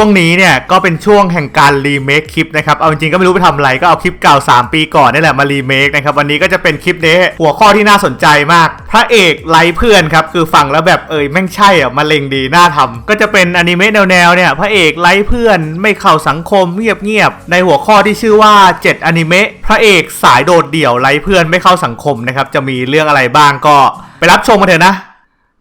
ช่วงนี้เนี่ยก็เป็นช่วงแห่งการรีเมคคลิปนะครับ เอาจริงก็ไม่รู้ไปทำอะไรก็เอาคลิปเก่า 3 ปีก่อนนี่แหละมารีเมคนะครับ วันนี้ก็จะเป็นคลิปนี้หัวข้อที่น่าสนใจมาก พระเอกไร้เพื่อนครับ คือฟังแล้วแบบเอยแม่งใช่อะมาเลงดีน่าทำก็จะเป็นอนิเมะแนวๆเนี่ยพระเอกไร้เพื่อนไม่เข้าสังคมเงียบๆในหัวข้อที่ชื่อว่า 7อนิเมะพระเอกสายโดดเดี่ยวไร้เพื่อนไม่เข้าสังคมนะครับจะมีเรื่องอะไรบ้างก็ไปรับชมกันเถอะนะ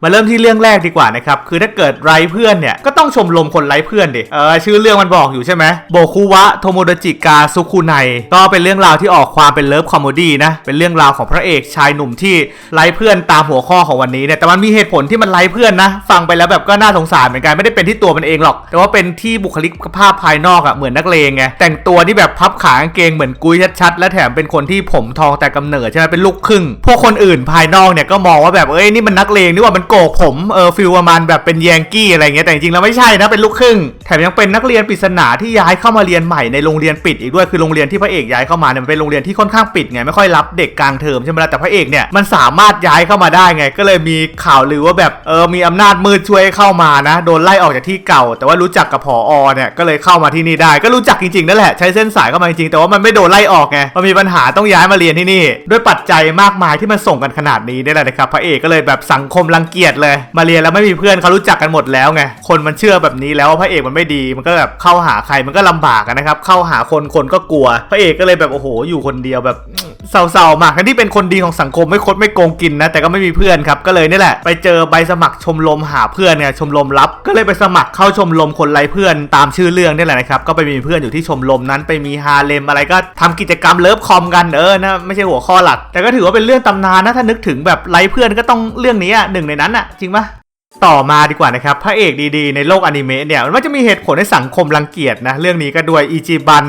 มาเริ่มที่เรื่องแรกดีกว่านะครับ คือถ้าเกิดไร้เพื่อนเนี่ย ก็ต้องชมรมคนไร้เพื่อนดิ เออ ชื่อเรื่องมันบอกอยู่ใช่ไหมโบคุวะโทโมโดจิกาซุคุไนก็เป็นเรื่องราวที่ออกความเป็นเลิฟคอมเมดี้นะ เป็นเรื่องราวของพระเอกชายหนุ่มที่ไร้เพื่อนตามหัวข้อของวันนี้เนี่ย แต่มันมีเหตุผลที่มันไร้เพื่อนนะ ฟังไปแล้วแบบก็น่าสงสารเหมือนกัน ไม่ได้เป็นที่ตัวมันเองหรอก แต่ว่าเป็นที่บุคลิกภาพภายนอกอะเหมือนนักเลงไง แต่งตัวที่แบบพับขากางเกงเหมือนกุ้ยชัดๆ และแถมเป็นคนที่ผมทองแต่กำเนิดใช่ไหมเป็นลูกครึ่ง พวกคนอื่นภายนอกเนี่ยก็มองว่าแบบเอ้ยนี่มันนักเลงนี่ว่ามันโกกผมเออฟิลประมาณแบบเป็นแยงกี้อะไรเงี้ยแต่จริงๆแล้วไม่ใช่นะเป็นลูกครึ่งแถมยังเป็นนักเรียนปริศนาที่ย้ายเข้ามาเรียนใหม่ในโรงเรียนปิดอีกด้วยคือโรงเรียนที่พระเอกย้ายเข้ามาเนี่ยมันเป็นโรงเรียนที่ค่อนข้างปิดไงไม่ค่อยรับเด็กกลางเทอมใช่ไหมล่ะแต่พระเอกเนี่ยมันสามารถย้ายเข้ามาได้ไง ก็เลยมีข่าวลือว่าแบบเออมีอำนาจมืดช่วยเข้ามานะ โดนไล่ออกจากที่เก่า แต่ว่ารู้จักกับผอเนี่ยก็เลยเข้ามาที่นี่ได้ ก็รู้จักจริงๆนั่นแหละใช้เส้นสายเข้ามาจริงๆแต่ว่ามันไม่โดนไล่ออกไงมันมีปัญหาต้องย้ายมาเรียนที่นี่ ด้วยปัจจัยมากมายที่มันส่งกันขนาดนี้นี่แหละนะครับพระเอกก็เลยแบบสังคมรังเกเอียดเลย มาเรียนแล้วไม่มีเพื่อนเขารู้จักกันหมดแล้วไงคนมันเชื่อแบบนี้แล้วว่าพระเอกมันไม่ดีมันก็แบบเข้าหาใครมันก็ลำบากนะครับเข้าหาคนคนก็กลัว พระเอกก็เลยแบบโอ้โหอยู่คนเดียวแบบ เศร้าๆมากทั้งที่เป็นคนดีของสังคมไม่คดไม่โกงกินนะ แต่ก็ไม่มีเพื่อนครับ ก็เลยนี่แหละ ไปเจอใบสมัครชมรมหาเพื่อนเนี่ยชมรมลับ ก็เลยไปสมัครเข้าชมรมคนไร้เพื่อนตามชื่อเรื่องนี่แหละนะครับ ก็ไปมีเพื่อนอยู่ที่ชมรมนั้นไปมีฮาเลมอะไรก็ทำกิจกรรมเลิฟคอมกันเออนะไม่ใช่หัวข้อหลัก แต่ก็ถือว่าเป็นเรื่องตำนานนะถ้านึกถึงแบบไร้เพื่อนก็ต้องเรื่องนี้อะหนึ่งในนั้นอะจริงปะ ต่อมาดีกว่านะครับ พระเอกดีๆ ในโลกอนิเมะเนี่ย มันจะมีเหตุผลให้สังคมรังเกียจนะ เรื่องนี้ก็ด้วยอิจิบัน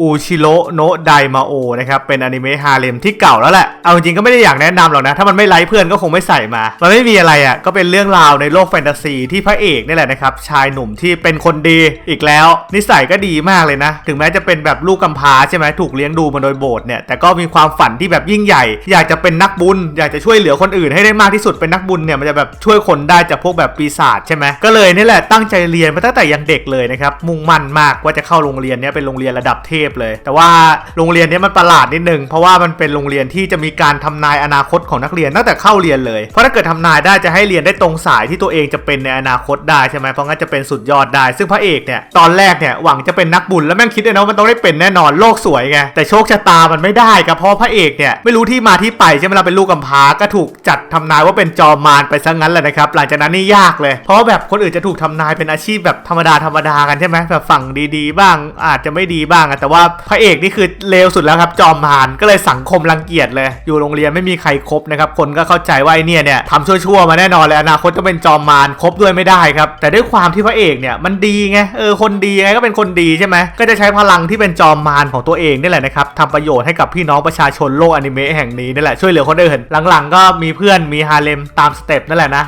อูชิโรโนะไดมาโอนะครับ เป็นอนิเมะฮาเลมที่เก่าแล้วแหละ เอาจริงก็ไม่ได้อยากแนะนำหรอกนะ ถ้ามันไม่ไลค์เพื่อนก็คงไม่ใส่มา มันไม่มีอะไรอะ่ะก็เป็นเรื่องราวในโลกแฟนตาซีที่พระเอกนี่แหละนะครับ ชายหนุ่มที่เป็นคนดีอีกแล้ว นิสัยก็ดีมากเลยนะ ถึงแม้จะเป็นแบบลูกกำพร้าใช่ไหมถูกเลี้ยงดูมาโดยโบสถ์เนี่ยแต่ก็มีความฝันที่แบบยิ่งใหญ่ อยากจะเป็นนักบุญ อยากจะช่วยเหลือคนอื่นให้ได้มากที่สุดเป็นนักบุญเนี่ยมันจะแบบช่วยคนได้จากพวกแบบปีศาจใช่ไหมก็เลยนี่แหละตั้งใจเรียนมาตั้งแต่ยังเด็กเลยนะครับมุ่งมั่นมากว่าจะเข้าโรงเรียนนี้เป็นโรงเรียนระดับเทพเลย แต่ว่าโรงเรียนนี้มันประหลาดนิดนึงเพราะว่ามันเป็นโรงเรียนที่จะมีการทำนายอนาคตของนักเรียนตั้งแต่เข้าเรียนเลยเพราะถ้าเกิดทำนายได้จะให้เรียนได้ตรงสายที่ตัวเองจะเป็นในอนาคตได้ใช่ไหมเพราะงั้นจะเป็นสุดยอดได้ ซึ่งพระเอกเนี่ยตอนแรกเนี่ยหวังจะเป็นนักบุญแล้วแม่งคิดเลยนะว่ามันต้องได้เป็นแน่นอนโลกสวยไงแต่โชคชะตามันไม่ได้ครับเพราะพระเอกเนี่ยไม่รู้ที่มาที่ไปใช่ไหมเราเป็นลูกกำพร้าก็ถูกจัดทำนายว่าเป็นจอมมารไปซะงั้นแหละนะครับหลังจากนั้นนี่ยากเลย เพราะแบบคนอื่นจะถูกทำนายเป็นอาชีพแบบธรรมดาธรรมดากันใช่ไหมแบบฝั่งดีๆ บ้างอาจจะไม่ดีบ้างอะแต่ว่าพระเอกนี่คือเลวสุดแล้วครับจอมมารก็เลยสังคมรังเกียจเลย อยู่โรงเรียนไม่มีใครครบนะครับคนก็เข้าใจว่าไอเนี่ยเนี่ยทำชั่วๆมาแน่นอนเลยอนาคตจะเป็นจอมมารครบด้วยไม่ได้ครับ แต่ด้วยความที่พระเอกเนี่ยมันดีไงเออคนดีไงก็เป็นคนดีใช่ไหมก็จะใช้พลังที่เป็นจอมมารของตัวเองนี่แหละนะครับทำประโยชน์ให้กับพี่น้องประชาชนโลกอนิเมะแห่งนี้นี่แหละช่วยเหลือคนอื่นหลังๆ ก็มีเพื่อนมีฮาเลมตามสเต็ปนั่นแหละนะ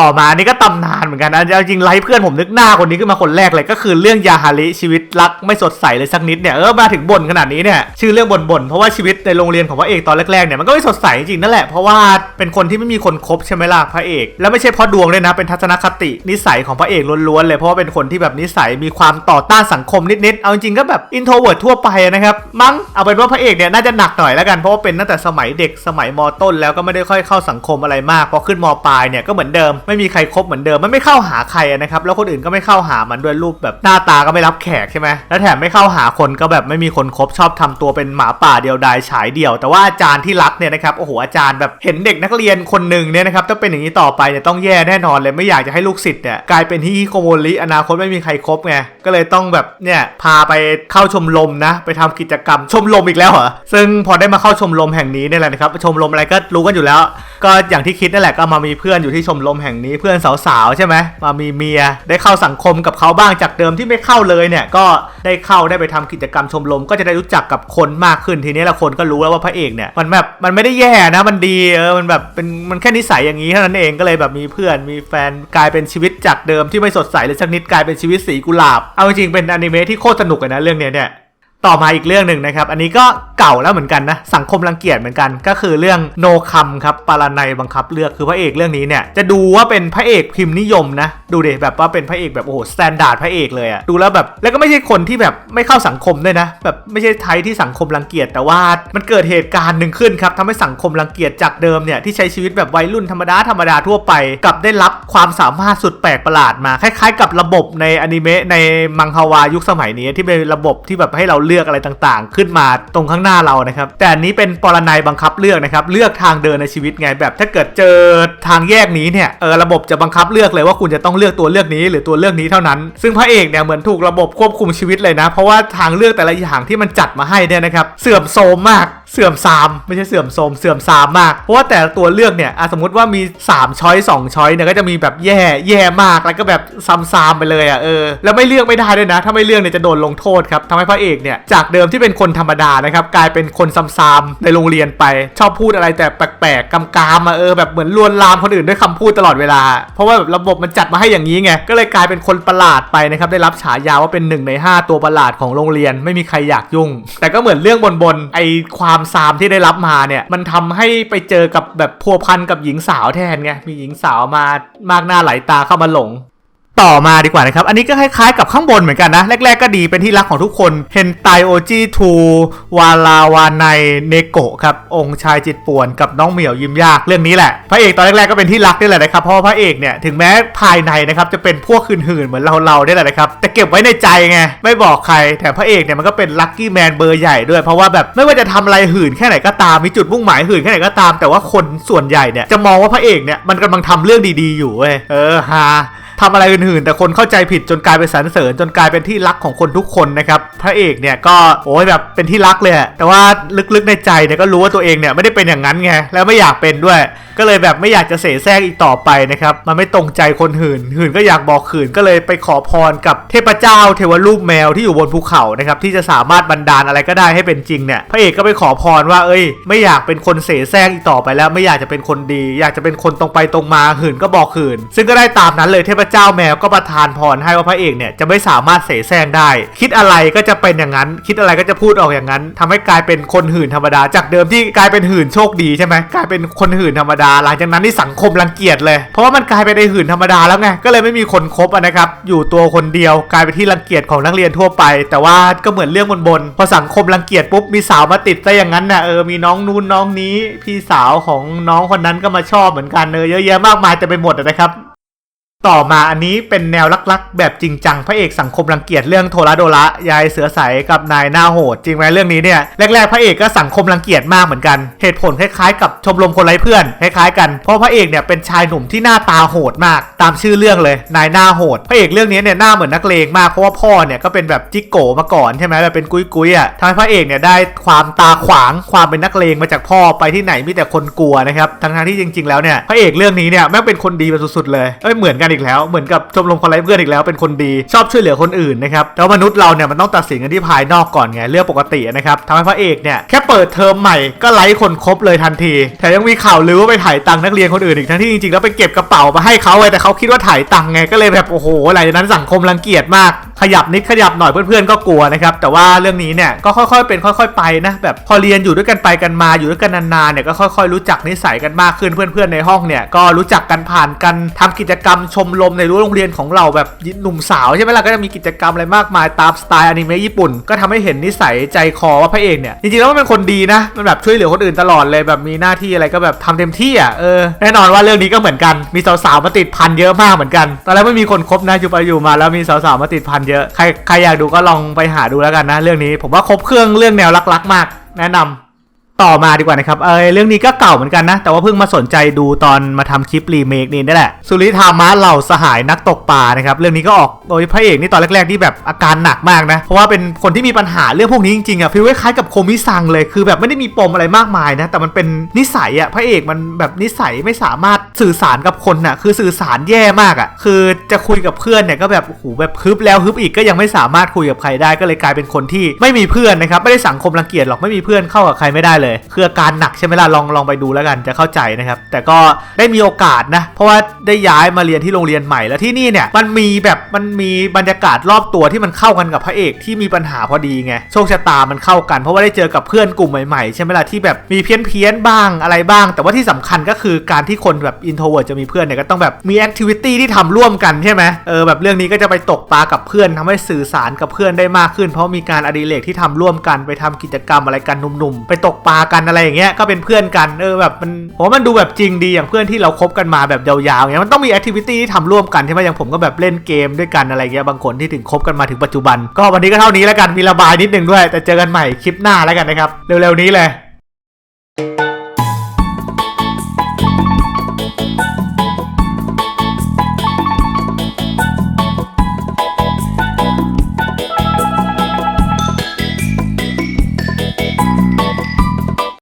ต่อมานี่ก็ตำนานเหมือนกันนะจริงไลฟ์เพื่อนผมนึกหน้าคนนี้ขึ้นมาคนแรกเลยก็คือเรื่องยาฮาริชีวิตรักไม่สดใสเลยสักนิดเนี่ยเออมาถึงบ่นขนาดนี้เนี่ยชื่อเรื่องบ่นบ่นๆเพราะว่าชีวิตในโรงเรียนของพระเอกตอนแรกๆเนี่ยมันก็ไม่สดใสจริงๆนั่นแหละเพราะว่าเป็นคนที่ไม่มีคนคบใช่ไหมล่ะพระเอก แล้วไม่ใช่เพราะดวงเลยนะเป็นทัศนคตินิสัยของพระเอกล้วนๆเลยเพราะว่าเป็นคนที่แบบนิสัยมีความต่อต้านสังคมนิดๆเอาจริงๆก็แบบอินโทรเวิร์ดทั่วไปนะครับมั้งเอาเป็นว่าพระเอกเนี่ยน่าจะหนักหน่อยแล้วกันเพราะว่าเป็นตั้งแต่สมัยเด็กสมัยมต้น แล้วก็ไม่ได้ค่อยเข้าสังคมอะไรมากพอขึ้นมปลายเนี่ยก็เหมือนเดิมไม่มีใครคบเหมือนเดิมมันไม่เข้าหาใครนะครับแล้วคนอื่นก็ไม่เข้าหามันด้วยรูปแบบหน้าตาก็ไม่รับแขกใช่ไหมแล้วแถมไม่เข้าหาคนก็แบบไม่มีคนคบชอบทำตัวเป็นหมาป่าเดียวดายฉายเดี่ยว แต่ว่าอาจารย์ที่รักเนี่ยนะครับโอ้โหอาจารย์แบบเห็นเด็กนักเรียนคนหนึ่งเนี่ยนะครับถ้าเป็นอย่างนี้ต่อไปเนี่ยต้องแย่แน่นอนเลยไม่อยากจะให้ลูกศิษย์เนี่ยกลายเป็นที่โคโมลิอนาคตไม่มีใครคบไงก็เลยต้องแบบเนี่ยพาไปเข้าชมรมนะ ไปทำกิจกรรมชมรมอีกแล้วเหรอซึ่งพอได้มาเข้าชมรมแห่งนี้เนี่ยแหละนะครับชมรมอะไรก็รู้กันอยู่แล้ว ก็อย่างที่คิดนั่นแหละก็มามีเพื่อนอยู่ที่ชมรมแห่งนี้เพื่อนสาวๆใช่ไหมมามีเมียได้เข้าสังคมกับเขาบ้างจากเดิมที่ไม่เข้าเลยเนี่ยก็ได้เข้าได้ไปทำกิจกรรมชมรมก็จะได้รู้จักกับคนมากขึ้นทีนี้ละคนก็รู้แล้วว่าพระเอกเนี่ยมันแบบมันไม่ได้แย่นะมันดีเออมันแบบเป็นมันแค่นิสัยอย่างนี้เท่านั้นเองก็เลยแบบมีเพื่อนมีแฟนกลายเป็นชีวิตจากเดิมที่ไม่สดใสเลยสักนิดกลายเป็นชีวิตสีกุหลาบ เอาจริงๆเป็นอนิเมะที่โคตรสนุกเลยนะเรื่องเนี้ยเนี่ย ต่อมาอีกเรื่องหนึ่งนะครับ อันนี้ก็เก่าแล้วเหมือนกันนะ สังคมรังเกียจเหมือนกัน ก็คือเรื่องโนคำครับ ปารานัยบังคับเลือก คือพระเอกเรื่องนี้เนี่ย จะดูว่าเป็นพระเอกพิมพ์นิยมนะ ดูเดแบบว่าเป็นพระเอกแบบโอ้โหสแตนดาร์ดพระเอกเลยอะดูแล้วแบบ แล้วก็ไม่ใช่คนที่แบบไม่เข้าสังคมด้วยนะ แบบไม่ใช่ไทยที่สังคมรังเกียจ แต่ว่ามันเกิดเหตุการณ์หนึ่งขึ้นครับทำให้สังคมรังเกียจจากเดิมเนี่ยที่ใช้ชีวิตแบบวัยรุ่นธรรมดาธรรมดาทั่วไปกลับได้รับความสามารถสุดแปลกประหลาดมา คล้าย ๆ กับระบบในอนิเมะในมังฮวายุคสมัยนี้ที่เป็นระบบที่แบบให้เราเลือกอะไรต่างๆ ขึ้นมาตรงข้างหน้าเรานะครับ แต่อันนี้เป็นปรนัยบังคับเลือกนะครับ เลือกทางเดินในชีวิตไงแบบถ้าเกิดเจอทางแยกนี้เนี่ยเออระบบจะบังคับเลือกเลยว่าคุณจะต้องเลือกตัวเลือกนี้หรือตัวเลือกนี้เท่านั้น ซึ่งพระเอกเนี่ยเหมือนถูกระบบควบคุมชีวิตเลยนะ เพราะว่าทางเลือกแต่ละอย่างที่มันจัดมาให้เนี่ยนะครับเสื่อมโทรมมาก เสื่อมซามไม่ใช่เสื่อมโทรมเสื่อมซามมาก เพราะว่าแต่ละตัวเลือกเนี่ยสมมติว่ามี 3 ช้อย2ช้อยเนี่ยก็จะมีแบบแย่แย่มากแล้วก็แบบซ้ำซามไปเลยอะเออแล้วไม่เลือกไม่ได้ด้วยนะ ถ้าไม่เลือกเนี่ยจะโดนลงโทษครับทำให้พระเอกเนี่ยจากเดิมที่เป็นคนธรรมดานะครับกลายเป็นคนซ้ำซามในโรงเรียนไป ชอบพูดอะไรแต่แปลกๆกำกามมาเออแบบเหมือนลวนลามคนอื่นด้วยคำพูดตลอดเวลา เพราะว่าแบบระบบมันจัดมาให้อย่างนี้ไงก็เลยกลายเป็นคนประหลาดไปนะครับได้รับฉายาว่าเป็นหนึ่งในห้าตัวประหลาดของโรงเรียน ไม่มีใครอยากยุ่ง แต่ก็เหมือนเรื่องบนๆไอความซามที่ได้รับมาเนี่ยมันทำให้ไปเจอกับแบบพัวพันกับหญิงสาวแทนไงมีหญิงสาวมามากหน้าหลายตาเข้ามาหลง ต่อมาดีกว่านะครับ อันนี้ก็คล้ายๆกับข้างบนเหมือนกันนะ แรก ๆ ก็ดีเป็นที่รักของทุกคนเฮนไตโอจิทูวาลาวาไนเนโกะครับ องค์ชายจิตป่วนกับน้องเหมียวยิ้มยากเรื่องนี้แหละ พระเอกตอนแรกๆก็เป็นที่รักนี่แหละนะครับ เพราะพระเอกเนี่ยถึงแม้ภายในนะครับจะเป็นพวกขืนหื่นเหมือนเราๆนี่แหละนะครับ แต่เก็บไว้ในใจไง ไม่บอกใคร แต่พระเอกเนี่ยมันก็เป็นลัคกี้แมนเบอร์ใหญ่ด้วย เพราะว่าแบบไม่ว่าจะทำอะไรหื่นแค่ไหนก็ตาม มีจุดมุ่งหมายหื่นแค่ไหนก็ตาม แต่ว่าคนส่วนใหญ่เนี่ยจะมองว่าพระเอกเนี่ยมันกำลังทำเรื่องดีๆอยู่เว้ย เออฮา ทำอะไรอื่นๆ แต่คนเข้าใจผิดจนกลายเป็นสรรเสริญจนกลายเป็นที่รักของคนทุกคนนะครับพระเอกเนี่ยก็โอ้ยแบบเป็นที่รักเลยแต่ว่าลึกๆในใจเนี่ยก็รู้ว่าตัวเองเนี่ยไม่ได้เป็นอย่างนั้นไงแล้วไม่อยากเป็นด้วย ก็เลยแบบไม่อยากจะเสแสร้งอีกต่อไปนะครับมันไม่ตรงใจคนหื่นหื่นก็อยากบอกขืนก็เลยไปขอพรกับเทพเจ้าเทวรูปแมวที่อยู่บนภูเขานะครับที่จะสามารถบันดาลอะไรก็ได้ให้เป็นจริงเนี่ยพระเอกก็ไปขอพรว่าเอ้ย ไม่อยากเป็นคนเสแสร้งอีกต่อไปแล้ว ไม่อยากจะเป็นคนดี อยากจะเป็นคนตรงไปตรงมาหื่นก็บอกหื่นซึ่งก็ได้ตามนั้นเลยเทพเจ้าแมวก็ประทานพรให้ว่าพระเอกเนี่ยจะไม่สามารถเสแสร้งได้ คิดอะไรก็จะเป็นอย่างนั้น คิดอะไรก็จะพูดออกอย่างนั้นทำให้กลายเป็นคนหื่นธรรมดา จากเดิมที่กลายเป็นหื่นโชคดีใช่ไหมกลายเป็นคนหื่นธรรมดา หลังจากนั้นนี่สังคมรังเกียจเลย เพราะว่ามันกลายเป็นไอหื่นธรรมดาแล้วไงก็เลยไม่มีคนคบนะครับอยู่ตัวคนเดียวกลายเป็นที่รังเกียจของนักเรียนทั่วไป แต่ว่าก็เหมือนเรื่องบนๆพอสังคมรังเกียจปุ๊บมีสาวมาติดซะอย่างนั้นน่ะเออมีน้องนู้นน้องนี้ พี่สาวของน้องคนนั้นก็มาชอบเหมือนกันเออเยอะแยะมากมายแต่ไปหมดนะครับ ต่อมาอันนี้เป็นแนวลักๆ แบบจริงจังพระเอกสังคมรังเกียจเรื่องโทระโดระยายเสือใสกับนายหน้าโหด จริงไหมเรื่องนี้เนี่ยแรกๆพระเอกก็สังคมรังเกียจมากเหมือนกัน เหตุผลคล้ายๆกับชมรมคนไร้เพื่อนคล้ายๆกันเพราะพระเอกเนี่ยเป็นชายหนุ่มที่หน้าตาโหดมาก ตามชื่อเรื่องเลยนายหน้าโหด พระเอกเรื่องนี้เนี่ยหน้าเหมือนนักเลงมากเพราะว่าพ่อเนี่ยก็เป็นแบบจิกโกมาก่อนใช่ไหมแบบเป็นกุ้ยกุ้ยๆอะทำให้พระเอกเนี่ยได้ความตาขวางความเป็นนักเลงมาจากพ่อไปที่ไหนมีแต่คนกลัวนะครับทั้งๆที่จริง ๆ แล้วเนี่ยพระเอกเรื่องนี้เนี่ยแม่งเป็นคนดีมาสุดๆเลยเอ้ยเหมือนกันอีกแล้ว เหมือนกับชมรมคนไร้เพื่อนอีกแล้วเป็นคนดีชอบช่วยเหลือคนอื่นนะครับแล้วมนุษย์เราเนี่ยมันต้องตัดสินกันที่ภายนอกก่อนไงเรื่องปกตินะครับทำให้พระเอกเนี่ยแค่เปิดเทอมใหม่ก็ไล่คนครบเลยทันทีแถมยังมีข่าวลือว่าไปถ่ายตังค์นักเรียนคนอื่นอีกทั้งที่จริงๆแล้วไปเก็บกระเป๋ามาให้เขาเลยแต่เขาคิดว่าถ่ายตังค์ไงก็เลยแบบโอ้โหหลังจากนั้นสังคมรังเกียจมาก ขยับนิดขยับหน่อยเพื่อนๆก็กลัวนะครับแต่ว่าเรื่องนี้เนี่ยก็ค่อยๆเป็นค่อย ๆไปนะแบบพอเรียนอยู่ด้วยกันไปกันมาอยู่ด้วยกันนานๆเนี่ยก็ค่อย ๆ รู้จักนิสัยกันมากขึ้นเพื่อนๆในห้องเนี่ยก็รู้จักกันผ่านกันทำกิจกรรมชมรมในรั้วโรงเรียนของเราแบบหนุ่มสาวใช่ไหมล่ะก็จะมีกิจกรรมอะไรมากมายตามสไตล์อนิเมะญี่ปุ่น ก็ทำให้เห็นนิสัยใจคอว่าพระเอกเนี่ยจริงๆแล้วมันเป็นคนดีนะมันแบบช่วยเหลือคนอื่นตลอดเลยแบบมีหน้าที่อะไรก็แบบทำเต็มที่อะเออแน่นอนว่าเรื่องนี้ก็เหมือนกันมีสาวๆมาติดพันเยอะมากเหมือนกันตอนแรกไม่มีคนคบนะอยู่ไปอยู่มาแล้วมีสาวๆมาติดพันเยอะใครใครอยากดูก็ลองไปหาดูแล้วกันนะ เรื่องนี้ผมว่าครบเครื่องเรื่องแนวรักๆมาก แนะนำ ต่อมาดีกว่านะครับเออเรื่องนี้ก็เก่าเหมือนกันนะ แต่ว่าเพิ่งมาสนใจดูตอนมาทำคลิปรีเมคนี่นี่แหละสุริธามะเหล่าสหายนักตกปลานะครับเรื่องนี้ก็ออกโดยพระเอกนี่ตอนแรกๆที่แบบอาการหนักมากนะเพราะว่าเป็นคนที่มีปัญหาเรื่องพวกนี้จริงๆอะฟีลคล้ายๆกับโคมิซังเลยคือแบบไม่ได้มีปมอะไรมากมายนะแต่มันเป็นนิสัยอะพระเอกมันแบบนิสัยไม่สามารถสื่อสารกับคนอะคือสื่อสารแย่มากอะคือจะคุยกับเพื่อนเนี่ยก็แบบโอ้โหแบบฮึบแล้วฮึบอีกก็ยังไม่สามารถคุยกับใครได้ก็เลยกลายเป็นคนที่ไม่มีเพื่อนนะครับไม่ได้สังคมรังเกียจหรอกไม่มีเพื่อนเข้ากับใครไม่ได้เลยคืออาการหนักใช่ไหมล่ะลองลองไปดูแล้วกันจะเข้าใจนะครับ แต่ก็ได้มีโอกาสนะ เพราะว่าได้ย้ายมาเรียนที่โรงเรียนใหม่แล้วที่นี่เนี่ยมันมีแบบมันมีบรรยากาศรอบตัวที่มันเข้ากันกับพระเอกที่มีปัญหาพอดีไงโชคชะตามันเข้ากัน เพราะว่าได้เจอกับเพื่อนกลุ่มใหม่ๆใช่ไหมล่ะที่แบบมีเพี้ยนเพี้ยนบ้างอะไรบ้าง แต่ว่าที่สำคัญก็คือการที่คนแบบอินโทรเวิร์จะมีเพื่อนเนี่ยก็ต้องแบบมีแอคทิวิตี้ที่ทำร่วมกันใช่ไหมเออแบบเรื่องนี้ก็จะไปตกปลากับเพื่อนทำให้สื่อสารกับเพื่อนได้มากขึ้น เพราะมีการอดิเรกที่ทำร่วมกันไปทำกิจกรรมอะไรกันหนุ่มๆไปตกปลาากันอะไรอย่างเงี้ยก็เป็นเพื่อนกันเออแบบมันผมมันดูแบบจริงดีอย่างเพื่อนที่เราคบกันมาแบบยาวๆเงี้ยมันต้องมีแอคทิวิตี้ที่ทำร่วมกันใช่ไหมอย่างผมก็แบบเล่นเกมด้วยกันอะไรเงี้ยบางคนที่ถึงคบกันมาถึงปัจจุบัน ก็วันนี้ก็เท่านี้แล้วกันมีระบายนิดนึงด้วย แต่เจอกันใหม่คลิปหน้าแล้วกันนะครับเร็วๆนี้เลย